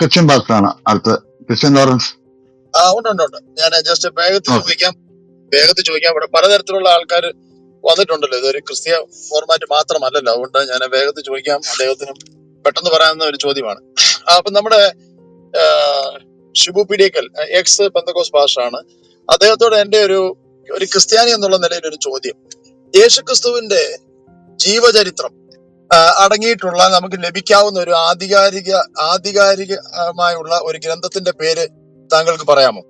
Christian പാസ്റ്ററാണ് അടുത്ത്. Christian Lawrence. ആ ഉണ്ട് ഉണ്ട് ഉണ്ട്. ഞാൻ ജസ്റ്റ് വേഗത്തിൽ ചോദിക്കാം. വേഗത്തിൽ ചോദിക്കാം. ഇവിടെ പലതരത്തിലുള്ള ആൾക്കാർ വന്നിട്ടുണ്ടല്ലോ. ഇതൊരു ക്രിസ്തീയ ഫോർമാറ്റ് മാത്രമല്ലല്ലോ. അതുകൊണ്ട് ഞാൻ വേഗത്തിൽ ചോദിക്കാം. അദ്ദേഹത്തിന് പെട്ടെന്ന് പറയാവുന്ന ഒരു ചോദ്യമാണ്. അപ്പൊ നമ്മുടെ ഷിബു പിടിയക്കൽ എക്സ് പെന്തക്കോസ് ആണ് അദ്ദേഹത്തോട് എന്റെ ഒരു ഒരു ക്രിസ്ത്യാനി എന്നുള്ള നിലയിൽ ഒരു ചോദ്യം. യേശുക്രിസ്തുവിന്റെ ജീവചരിത്രം അടങ്ങിയിട്ടുള്ള നമുക്ക് ലഭിക്കാവുന്ന ഒരു ആധികാരിക ആധികാരികമായുള്ള ഒരു ഗ്രന്ഥത്തിന്റെ പേര് താങ്കൾക്ക് പറയാമോ?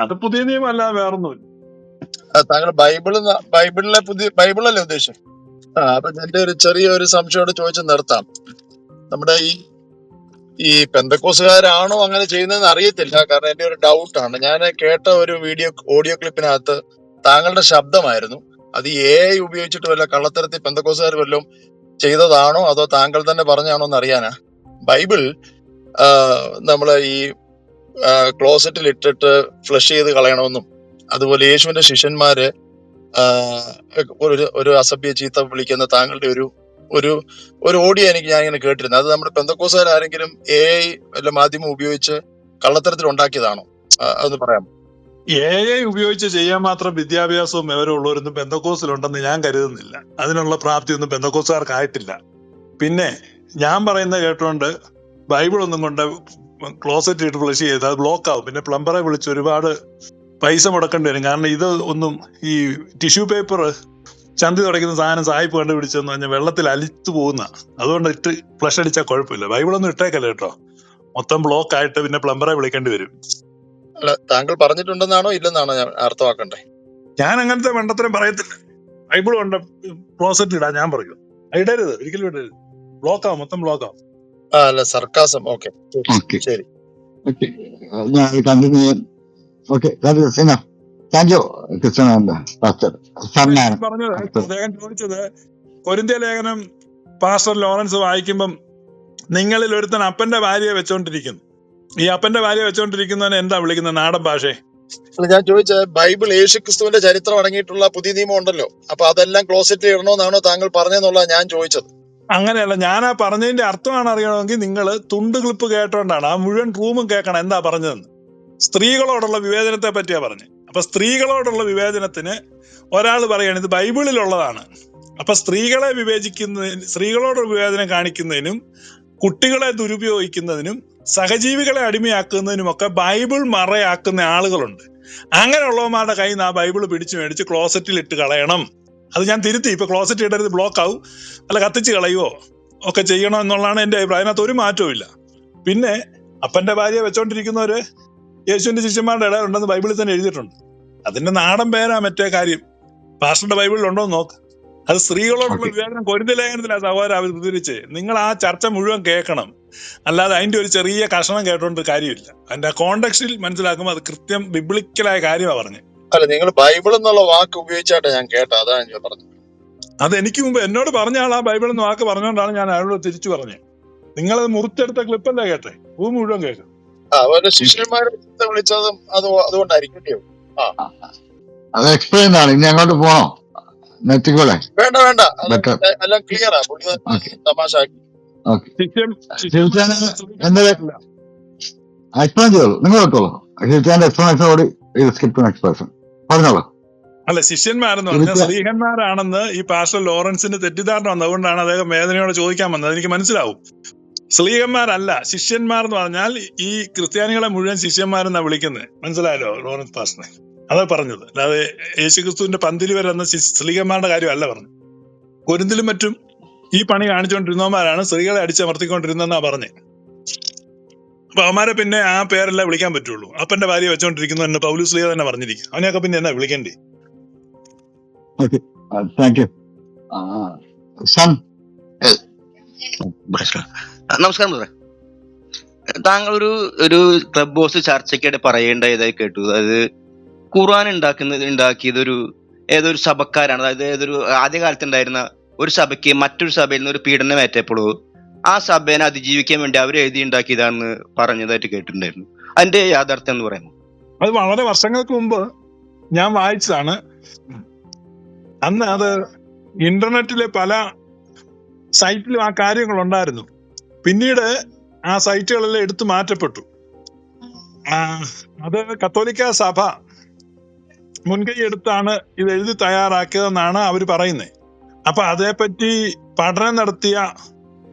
അത് പുതിയ നിയമല്ല അല്ല വേറൊന്നുമില്ല താങ്കൾ ബൈബിൾ ബൈബിളിലെ പുതിയ ബൈബിളല്ലേ ഉദ്ദേശിച്ചത് ആ അപ്പൊ എന്റെ ഒരു ചെറിയ ഒരു സംശയോട് ചോദിച്ച് നിർത്താം. നമ്മുടെ ഈ ഈ പെന്തക്കോസുകാരാണോ അങ്ങനെ ചെയ്യുന്നതെന്ന് അറിയത്തില്ല കാരണം എന്റെ ഒരു ഡൗട്ടാണ്. ഞാൻ കേട്ട ഒരു വീഡിയോ ഓഡിയോ ക്ലിപ്പിനകത്ത് താങ്കളുടെ ശബ്ദമായിരുന്നു. അത് എ ഉപയോഗിച്ചിട്ട് വല്ല കള്ളത്തരത്തിൽ പെന്തക്കോസുകാർ വല്ലതും ചെയ്തതാണോ അതോ താങ്കൾ തന്നെ പറഞ്ഞാണോ എന്ന് അറിയാനാ ബൈബിൾ നമ്മൾ ഈ ക്ലോസറ്റിൽ ഇട്ടിട്ട് ഫ്ലഷ് ചെയ്ത് കളയണമെന്നും അതുപോലെ യേശുവിന്റെ ശിഷ്യന്മാര് ഒരു ഒരു അസഭ്യ ചീത്ത വിളിക്കുന്ന താങ്കളുടെ ഒരു ഒരു ഒരു ഓഡിയോ എനിക്ക് ഞാൻ ഇങ്ങനെ കേട്ടിരുന്നു അത് നമ്മുടെ പെന്തക്കോസുകാർ ആരെങ്കിലും എ ഐ വല്ല മാധ്യമം ഉപയോഗിച്ച് കള്ളത്തരത്തിൽ ഉണ്ടാക്കിയതാണോ അതൊന്ന് പറയാം എ ഐ ഉപയോഗിച്ച് ചെയ്യാൻ മാത്രം വിദ്യാഭ്യാസവും വിവരമുള്ളവരൊന്നും ബന്ധക്കോസിലുണ്ടെന്ന് ഞാൻ കരുതുന്നില്ല. അതിനുള്ള പ്രാപ്തി ഒന്നും ബന്ധക്കോസുകാർക്കായിട്ടില്ല. പിന്നെ ഞാൻ പറയുന്ന കേട്ടോണ്ട് ബൈബിൾ ഒന്നും കൊണ്ട് ക്ലോസറ്റ് ഇട്ട് ഫ്ലഷ് ചെയ്ത് അത് ബ്ലോക്ക് ആവും. പിന്നെ പ്ലംബറെ വിളിച്ച് ഒരുപാട് പൈസ മുടക്കേണ്ടി വരും. കാരണം ഇത് ഒന്നും ഈ ടിഷ്യൂ പേപ്പർ ചന്തി തുടയ്ക്കുന്ന സാധനം സായിപ്പ് കണ്ടുപിടിച്ചെന്ന് പറഞ്ഞാൽ വെള്ളത്തിൽ അലിത്തു പോകുന്ന. അതുകൊണ്ട് ഇട്ട് ഫ്ലഷ് അടിച്ചാൽ കുഴപ്പമില്ല. ബൈബിളൊന്നും ഇട്ടേക്കല്ല കേട്ടോ. മൊത്തം ബ്ലോക്ക് ആയിട്ട് പിന്നെ പ്ലംബറെ വിളിക്കേണ്ടി വരും. അല്ല താങ്കൾ പറഞ്ഞിട്ടുണ്ടെന്നാണോ ഇല്ലെന്നാണോ ഞാൻ അർത്ഥമാക്കണ്ടേ? ഞാൻ അങ്ങനത്തെ വേണ്ടത്ര പറയത്തില്ല. ബൈബിൾ വേണ്ട ക്ലോസറ്റ് ഇടാൻ ഞാൻ പറയും. ഇടരുത് ഒരിക്കലും ഇടരുത്. ബ്ലോക്ക് ആവും മൊത്തം ബ്ലോക്ക് ആവും. ആ അല്ല സർക്കാസം ഓക്കെ. ഓക്കെ. ശരി. ഓക്കെ. ഞാൻ കണ്ടിന്യൂ ചെയ്യാൻ okay thank you Christian pastor അല്ല ഞാൻ സന്നാണ് പറഞ്ഞത് അടുത്ത് അദ്ദേഹം ചോദിച്ചത് കൊരിന്ത്യ ലേഖനം പാസ്റ്റർ ലോറൻസ് വായിക്കുമ്പം നിങ്ങളിൽ ഒരുത്തൻ അപ്പന്റെ ഭാര്യയെ വെച്ചോണ്ടിരിക്കുന്നു. ഈ അപ്പന്റെ ഭാര്യ വെച്ചോണ്ടിരിക്കുന്നവനെ എന്താ വിളിക്കുന്നത്? നാടൻ ഭാഷയെ അല്ല ഞാൻ ചോദിച്ചത് ബൈബിൾ യേശു ക്രിസ്തുവിന്റെ ചരിത്രം അടങ്ങിയിട്ടുള്ള പുതിയ നിയമം ഉണ്ടല്ലോ. അപ്പൊ അതെല്ലാം ക്ലോസെറ്റ് ഇടണമെന്നാണോ താങ്കൾ പറഞ്ഞെന്നുള്ള ഞാൻ ചോദിച്ചത്. അങ്ങനെയല്ല ഞാൻ ആ പറഞ്ഞതിന്റെ അർത്ഥമാണ് അറിയണമെങ്കിൽ നിങ്ങൾ തുണ്ട് ക്ലിപ്പ് കേട്ടോണ്ടാണ് ആ മുഴുവൻ റൂമും കേൾക്കണം എന്താ പറഞ്ഞതെന്ന്. സ്ത്രീകളോടുള്ള വിവേചനത്തെ പറ്റിയാ പറഞ്ഞു. അപ്പൊ സ്ത്രീകളോടുള്ള വിവേചനത്തിന് ഒരാൾ പറയാണ് ഇത് ബൈബിളിലുള്ളതാണ്. അപ്പൊ സ്ത്രീകളെ വിവേചിക്കുന്നതിന് സ്ത്രീകളോട് വിവേചനം കാണിക്കുന്നതിനും കുട്ടികളെ ദുരുപയോഗിക്കുന്നതിനും സഹജീവികളെ അടിമയാക്കുന്നതിനുമൊക്കെ ബൈബിൾ മറയാക്കുന്ന ആളുകളുണ്ട്. അങ്ങനെയുള്ളവന്മാരുടെ കയ്യിൽ നിന്ന് ആ ബൈബിൾ പിടിച്ചു മേടിച്ച് ക്ലോസറ്റിൽ ഇട്ട് കളയണം. അത് ഞാൻ തിരുത്തി. ഇപ്പൊ ക്ലോസറ്റ് ഇടരുത് ബ്ലോക്ക് ആവും. അല്ല കത്തിച്ച് കളയുവോ? ഒക്കെ ചെയ്യണം എന്നുള്ളതാണ് എന്റെ അഭിപ്രായം. അതിനകത്ത് ഒരു മാറ്റവും ഇല്ല. പിന്നെ അപ്പന്റെ ഭാര്യ വെച്ചോണ്ടിരിക്കുന്നവര് യേശുവിന്റെ ശിഷ്യന്മാരുടെ ഇട ഉണ്ടെന്ന് ബൈബിളിൽ തന്നെ എഴുതിയിട്ടുണ്ട്. അതിന്റെ നാടൻ പേരാ മറ്റേ കാര്യം. പാസ്റ്ററുടെ ബൈബിളിൽ ഉണ്ടോ എന്ന് നോക്ക്. അത് സ്ത്രീകളോടുള്ള വിവേചനം കൊരിന്ത ലേഖനത്തിലാ സഹോദര അവതരിച്ച് നിങ്ങൾ ആ ചർച്ച മുഴുവൻ കേൾക്കണം. അല്ലാതെ അതിന്റെ ഒരു ചെറിയ കഷണം കേട്ടോണ്ട് കാര്യമില്ല. അതിന്റെ കോണ്ടക്സ്റ്റിൽ മനസ്സിലാക്കുമ്പോൾ അത് കൃത്യം ബിബ്ലിക്കലായ കാര്യമാണ് പറഞ്ഞത് അല്ല നിങ്ങൾ ബൈബിൾ എന്നുള്ള വാക്ക് ഉപയോഗിച്ചാട്ടെ ഞാൻ കേട്ട അതാണ് ഞാൻ പറഞ്ഞത്. അത് എനിക്ക് മുമ്പ് എന്നോട് പറഞ്ഞ ആൾ ആ ബൈബിൾ എന്ന വാക്ക് പറഞ്ഞുകൊണ്ടാണ് ഞാൻ അയാളോട് തിരിച്ചു പറഞ്ഞത് നിങ്ങളത് മുറിച്ചെടുത്ത ക്ലിപ്പല്ലേ കേട്ടെ? ഭൂമി മുഴുവൻ കേൾക്കും ആ അതുപോലെ ശിഷ്യന്മാരെ വിളിച്ചതും അത് അതുകൊണ്ടായിരിക്കും ആ. അത് എക്സ്പ്ലെയിൻ ആണ്. ഇനി അങ്ങോട്ട് പോണോ? നെറ്റിക്കോളെ? വേണ്ട വേണ്ട. എല്ലാം ക്ലിയർ ആ. പുള്ളി തമാശ ആക്കി. ശിവചാന എക്സ്പ്ലെയിൻ ചെയ്തോളൂ നിങ്ങൾ ശിവചാന്റെ സ്കിപ്പ് എക്സ്പ്രഷൻ പറഞ്ഞോളൂ. അല്ല ശിഷ്യന്മാരെന്ന് പറഞ്ഞാൽ സ്ത്രീഹന്മാരാണെന്ന് ഈ പാസ്റ്റർ ലോറൻസിന്റെ തെറ്റിദ്ധാരണ വന്നത് അതുകൊണ്ടാണ് അദ്ദേഹം വേദനയോട് ചോദിക്കാൻ വന്നത്. എനിക്ക് മനസ്സിലാവും. സ്ത്രീഹന്മാരല്ല ശിഷ്യന്മാർ എന്ന് പറഞ്ഞാൽ ഈ ക്രിസ്ത്യാനികളെ മുഴുവൻ ശിഷ്യന്മാരെന്നാണ് വിളിക്കുന്നത്. മനസ്സിലായല്ലോ ലോറൻസ് പാസ്റ്ററിനെ അതാ പറഞ്ഞത്. അല്ലാതെ യേശുക്രിസ്തുവിന്റെ പന്തിരി എന്ന സ്ത്രീഹന്മാരുടെ കാര്യമല്ല പറഞ്ഞു കൊരിന്തിലും മറ്റും ഈ പണി കാണിച്ചുകൊണ്ടിരുന്നവന്മാരാണ് സ്ത്രീകളെ അടിച്ചമർത്തിക്കൊണ്ടിരുന്നെന്നാ പറഞ്ഞത് അപ്പൊ അവന്മാരെ പിന്നെ ആ പേരല്ല വിളിക്കാൻ പറ്റുള്ളൂ. അപ്പന്റെ ഭാര്യ വെച്ചോണ്ടിരിക്കുന്നു എന്നെ പൗലൂസ് സ്ലീഹ തന്നെ പറഞ്ഞിരിക്കും. അവനെയൊക്കെ പിന്നെ എന്നാ വിളിക്കണ്ടേ? ഓക്കെ താങ്ക് യു സൺ പ്രശ്നം നമസ്കാരം താങ്കൾ ഒരു ഒരു ക്ലബ് ഹൗസ് ചർച്ചയ്ക്കിടെ പറയേണ്ട ഏതായി കേട്ടു. അതായത് ഖുർആൻ ഉണ്ടാക്കുന്നത് ഉണ്ടാക്കിയത് ഒരു ഏതൊരു സഭക്കാരാണ് അതായത് ഏതൊരു ആദ്യകാലത്ത് ഉണ്ടായിരുന്ന ഒരു സഭയ്ക്ക് മറ്റൊരു സഭയിൽ നിന്ന് ഒരു പീഡനം ഏറ്റപ്പോഴോ ആ സഭേനെ അതിജീവിക്കാൻ വേണ്ടി അവർ എഴുതി ഉണ്ടാക്കിയതാണെന്ന് പറഞ്ഞതായിട്ട് കേട്ടിട്ടുണ്ടായിരുന്നു. അതിന്റെ യാഥാർത്ഥ്യം എന്ന് പറയുന്നത് അത് വളരെ വർഷങ്ങൾക്ക് മുമ്പ് ഞാൻ വായിച്ചതാണ്. അന്ന് അത് ഇന്റർനെറ്റിലെ പല സൈറ്റിലും ആ കാര്യങ്ങൾ ഉണ്ടായിരുന്നു പിന്നീട് ആ സൈറ്റുകളെല്ലാം എടുത്തു മാറ്റപ്പെട്ടു. അത് കത്തോലിക്ക സഭ മുൻകൈ എടുത്താണ് ഇത് എഴുതി തയ്യാറാക്കിയതെന്നാണ് അവർ പറയുന്നത് അപ്പൊ അതേപ്പറ്റി പഠനം നടത്തിയ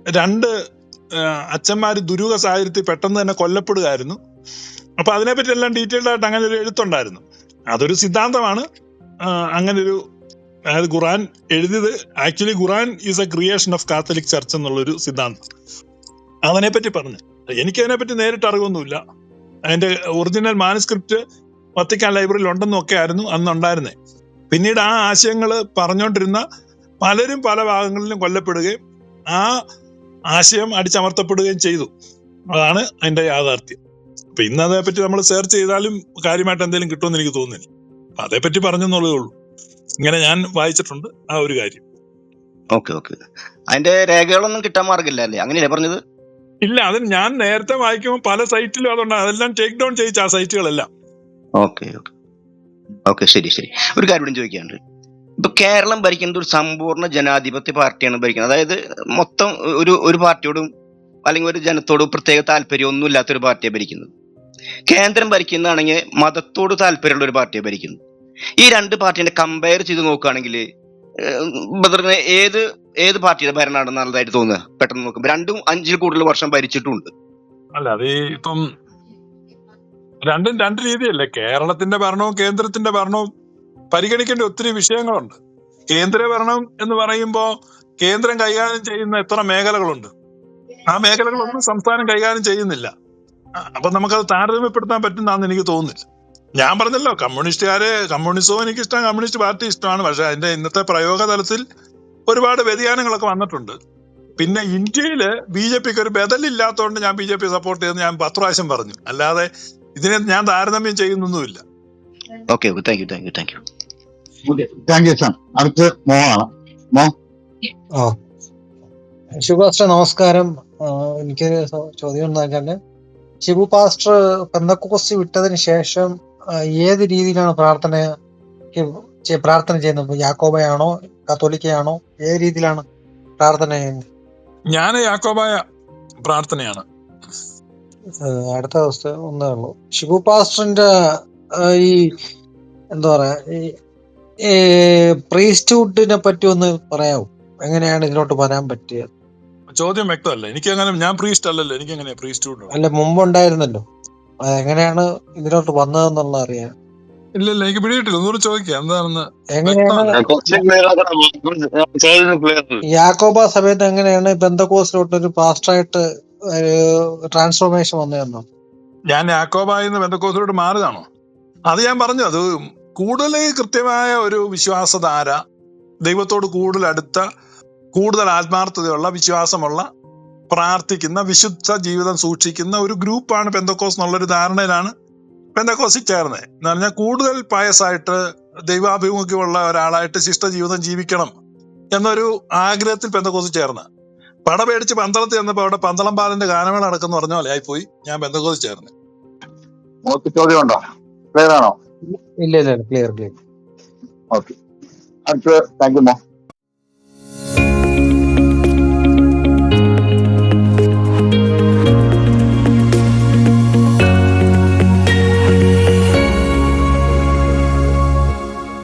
രണ്ട് അച്ഛന്മാര് ദുരൂഹ സാഹചര്യത്തിൽ പെട്ടെന്ന് തന്നെ കൊല്ലപ്പെടുകയായിരുന്നു. അപ്പൊ അതിനെപ്പറ്റി എല്ലാം ഡീറ്റെയിൽഡ് ആയിട്ട് അങ്ങനെ ഒരു എഴുത്തുണ്ടായിരുന്നു. അതൊരു സിദ്ധാന്തമാണ്. അങ്ങനെ ഒരു അതായത് ഖുറാൻ എഴുതിയത് actually Quran is a creation of Catholic church എന്നുള്ളൊരു സിദ്ധാന്തം. അതിനെപ്പറ്റി പറഞ്ഞു. എനിക്ക് അതിനെപ്പറ്റി നേരിട്ട് അറിവൊന്നുമില്ല. അതിന്റെ ഒറിജിനൽ മാനുസ്ക്രിപ്റ്റ് വത്തിക്കാൻ ലൈബ്രറിയിൽ ഉണ്ടെന്നൊക്കെ ആയിരുന്നു അന്ന് ഉണ്ടായിരുന്നത് പിന്നീട് ആ ആശയങ്ങൾ പറഞ്ഞുകൊണ്ടിരുന്ന പലരും പല ഭാഗങ്ങളിലും കൊല്ലപ്പെടുകയും ആ ആശയം അടിച്ചമർത്തപ്പെടുകയും ചെയ്തു. അതാണ് അതിന്റെ യാഥാർത്ഥ്യം. അപ്പൊ ഇന്ന് അതേപ്പറ്റി നമ്മൾ സെർച്ച് ചെയ്താലും കാര്യമായിട്ട് എന്തെങ്കിലും കിട്ടുമെന്ന് എനിക്ക് തോന്നുന്നില്ല. അപ്പൊ അതേപ്പറ്റി പറഞ്ഞെന്നുള്ളതേ ഉള്ളൂ. ഇങ്ങനെ ഞാൻ വായിച്ചിട്ടുണ്ട് ആ ഒരു കാര്യം. Okay okay. അതിന്റെ രേഖകളൊന്നും കിട്ടാൻ മാർഗമില്ല അല്ലേ? അങ്ങനെയല്ലേ പറഞ്ഞത്? ഇല്ല അത് ഞാൻ നേരത്തെ വായിക്കുമ്പോൾ പല സൈറ്റിലും അതുണ്ട്. അതെല്ലാം ടേക്ക് ഡൗൺ ചെയ്യിച്ച ആ സൈറ്റുകളെല്ലാം. Okay okay. ഓക്കെ ശരി ശരി. ഒരു കാര്യം ചോദിക്കാനുണ്ട്. ഇപ്പൊ കേരളം ഭരിക്കുന്നത് ഒരു സമ്പൂർണ ജനാധിപത്യ പാർട്ടിയാണ് ഭരിക്കുന്നത്. അതായത് മൊത്തം ഒരു ഒരു പാർട്ടിയോടും അല്ലെങ്കിൽ ഒരു ജനത്തോടും പ്രത്യേക താല്പര്യം ഒന്നും ഇല്ലാത്ത ഒരു പാർട്ടിയെ ഭരിക്കുന്നത്. കേന്ദ്രം ഭരിക്കുന്നതാണെങ്കിൽ മതത്തോട് താല്പര്യമുള്ള ഒരു പാർട്ടിയെ ഭരിക്കുന്നു ഈ രണ്ട് പാർട്ടിനെ കമ്പയർ ചെയ്ത് നോക്കുകയാണെങ്കിൽ ഏത് ഏത് പാർട്ടിയുടെ ഭരണമാണ് നല്ലതായിട്ട് തോന്നുക? പെട്ടെന്ന് നോക്കുമ്പോൾ രണ്ടും അഞ്ചിൽ കൂടുതൽ വർഷം ഭരിച്ചിട്ടുണ്ട്. അല്ല അത് ഇപ്പം രണ്ടും രണ്ട് രീതിയല്ലേ? കേരളത്തിന്റെ ഭരണവും കേന്ദ്രത്തിന്റെ ഭരണവും പരിഗണിക്കേണ്ട ഒത്തിരി വിഷയങ്ങളുണ്ട്. കേന്ദ്ര ഭരണം എന്ന് പറയുമ്പോൾ കേന്ദ്രം കൈകാര്യം ചെയ്യുന്ന എത്ര മേഖലകളുണ്ട്. ആ മേഖലകളൊന്നും സംസ്ഥാനം കൈകാര്യം ചെയ്യുന്നില്ല. അപ്പൊ നമുക്കത് താരതമ്യപ്പെടുത്താൻ പറ്റുന്നതാന്ന് എനിക്ക് തോന്നുന്നില്ല. ഞാൻ പറഞ്ഞല്ലോ കമ്മ്യൂണിസ്റ്റുകാര് കമ്മ്യൂണിസവും എനിക്ക് ഇഷ്ടം കമ്മ്യൂണിസ്റ്റ് പാർട്ടി ഇഷ്ടമാണ്. പക്ഷെ അതിന്റെ ഇന്നത്തെ പ്രയോഗ തലത്തിൽ ഒരുപാട് വ്യതിയാനങ്ങളൊക്കെ വന്നിട്ടുണ്ട്. പിന്നെ ഇന്ത്യയിൽ ബി ജെ പിക്ക് ഒരു ബദലില്ലാത്തതുകൊണ്ട് ഞാൻ ബി ജെ പി സപ്പോർട്ട് ചെയ്യുന്നത് ഞാൻ പത്ത് പ്രാവശ്യം പറഞ്ഞു. അല്ലാതെ ഇതിനെ ഞാൻ താരതമ്യം ചെയ്യുന്നൊന്നുമില്ല. Okay thank you thank you thank you thank you sir അടുത്ത് മോ. ആണ് ആ ഷിബു നമസ്കാരം. എനിക്ക് ചോദ്യം എന്താ ശിബു ഷിബു പാസ്റ്റർ പെന്തക്കോസ് വിട്ടതിന് ശേഷം ഏത് രീതിയിലാണ് പ്രാർത്ഥന പ്രാർത്ഥന ചെയ്യുന്നത്? ഇപ്പൊ യാക്കോബയാണോ കത്തോലിക്കയാണോ ഏത് രീതിയിലാണ് പ്രാർത്ഥന ചെയ്യുന്നത്? ഞാൻ യാക്കോബായ പ്രാർത്ഥനയാണ്. അടുത്ത ദിവസം ഒന്നേ ഉള്ളൂ. ഷിബു പാസ്റ്ററിന്റെ ഈ എന്താ പറയാ ഈ പ്രീസ്റ്റ്ഹുഡിനെ പറ്റി ഒന്ന് പറയാമോ എങ്ങനെയാണ് ഇതിലോട്ട് വരാൻ പറ്റിയത്? ചോദ്യം വ്യക്തമല്ല. എനിക്ക് അങ്ങനെ ഞാൻ പ്രീസ്റ്റ് അല്ലല്ലോ. എനിക്ക് എങ്ങനെയാ പ്രീസ്റ്റ്ഹുഡ് അല്ല മുമ്പ് ഉണ്ടായിരുന്നല്ലോ എങ്ങനെയാണ് ഇതിലോട്ട് വന്നതെന്നുള്ള അറിയാൻ? ഇല്ല ഇല്ല എനിക്ക് പിടിയിട്ടില്ല ഒന്നുകൂടി ചോദിക്കുക എന്താണെന്ന്? എങ്ങനെയാണ് യാക്കോബ സമയത്ത് എങ്ങനെയാണ് ബന്ധക്കോസിലോട്ട് ഒരു പാസ്റ്ററായിട്ട് ട്രാൻസ്ഫോർമേഷൻ വന്നതെന്നോ? ഞാൻ യാക്കോബായി ബന്ധക്കോസിലോട്ട് മാറിയതാണോ? അത് ഞാൻ പറഞ്ഞു. അത് കൂടുതൽ കൃത്യമായ ഒരു വിശ്വാസധാര ദൈവത്തോട് കൂടുതൽ അടുത്ത കൂടുതൽ ആത്മാർത്ഥതയുള്ള വിശ്വാസമുള്ള പ്രാർത്ഥിക്കുന്ന വിശുദ്ധ ജീവിതം സൂക്ഷിക്കുന്ന ഒരു ഗ്രൂപ്പാണ് പെന്തക്കോസ് എന്നുള്ളൊരു ധാരണയിലാണ് പെന്തക്കോസിൽ ചേർന്നത്. എന്ന് പറഞ്ഞാൽ കൂടുതൽ പയസായിട്ട് ദൈവാഭിമുഖ്യമുള്ള ഒരാളായിട്ട് ശിഷ്ട ജീവിതം ജീവിക്കണം എന്നൊരു ആഗ്രഹത്തിൽ പെന്തക്കോസ് ചേർന്ന്. പട പേടിച്ച് പന്തളത്ത് ചെന്നപ്പോ അവിടെ പന്തളം പാലന്റെ ഗാനമേള നടക്കുന്ന പറഞ്ഞ പോലെ ആയിപ്പോയി. ഞാൻ പെന്തക്കോസിൽ ചേർന്ന്. ചോദ്യം ഉണ്ടോ? ക്ലിയർ ഇല്ല ഇല്ല clear clear okay thank you മോ